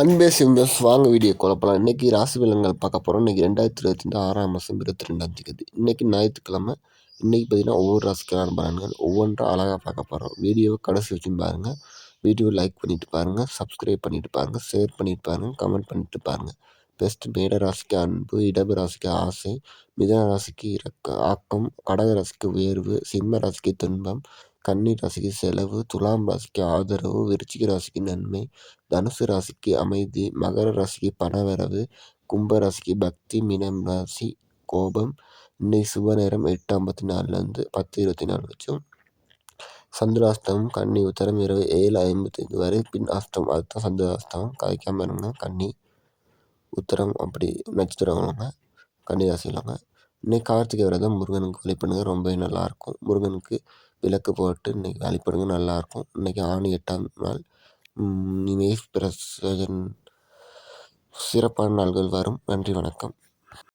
அன்பே இன்வெஸ்ட் வாங்க வீடியோ குழப்பலாம் இன்றைக்கி ராசி பலன்கள் பார்க்க போகிறோம் இன்றைக்கி ரெண்டாயிரத்தி இருபத்தி ரெண்டு ஆறாம் மாதம் இருபத்தி ரெண்டாம் தேதி. இன்றைக்கி ஞாயிற்றுக்கிழமை. இன்றைக்கி பார்த்திங்கன்னா ஒவ்வொரு ராசிக்கான பலன்கள் ஒவ்வொன்றும் அழகாக பார்க்க போகிறோம் வீடியோவை கடைசி வச்சுன்னு பாருங்கள் வீடியோவை லைக் பண்ணிவிட்டு பாருங்கள் சப்ஸ்கிரைப் பண்ணிவிட்டு பாருங்கள் ஷேர் பண்ணிவிட்டு பாருங்கள் கமெண்ட் பண்ணிவிட்டு பாருங்கள் பெஸ்ட் மேட ராசிக்கு அன்பு இடபு ராசிக்கு ஆசை மிதன ராசிக்கு இறக்க ஆக்கம் கடக ராசிக்கு உயர்வு சிம்ம ராசிக்கு துன்பம் கன்னி ராசிக்கு செலவு துலாம் ராசிக்கு ஆதரவு விருச்சிக ராசிக்கு நன்மை தனுசு ராசிக்கு அமைதி மகர ராசிக்கு பணவரவு கும்ப ராசிக்கு பக்தி மீனம் ராசி கோபம். இன்னைக்கு சுப நேரம் எட்டு ஐம்பத்தி நாலுலேருந்து பத்து இருபத்தி நாலு வச்சும் சந்திராஷ்டமம் கன்னி உத்தரம் இரவு ஏழு ஐம்பத்தைந்து வரை. பின் அஸ்தம் அதுதான் சந்திராஷ்டமம் கதைக்காமல் இருங்க. கன்னி உத்தரம் அப்படி நட்சத்திரவங்க கன்னி ராசியிலங்க. இன்னைக்கு கார்த்திகை விரதம் முருகனுக்கு வழிபடுங்க. ரொம்பவே நல்லாயிருக்கும் முருகனுக்கு விளக்கு போட்டு இன்றைக்கி வழிபடுங்க நல்லாயிருக்கும். இன்றைக்கி ஆணி எட்டாம் நாள். இனிமே பிரசன் சிறப்பான நாள்கள் வரும். நன்றி வணக்கம்.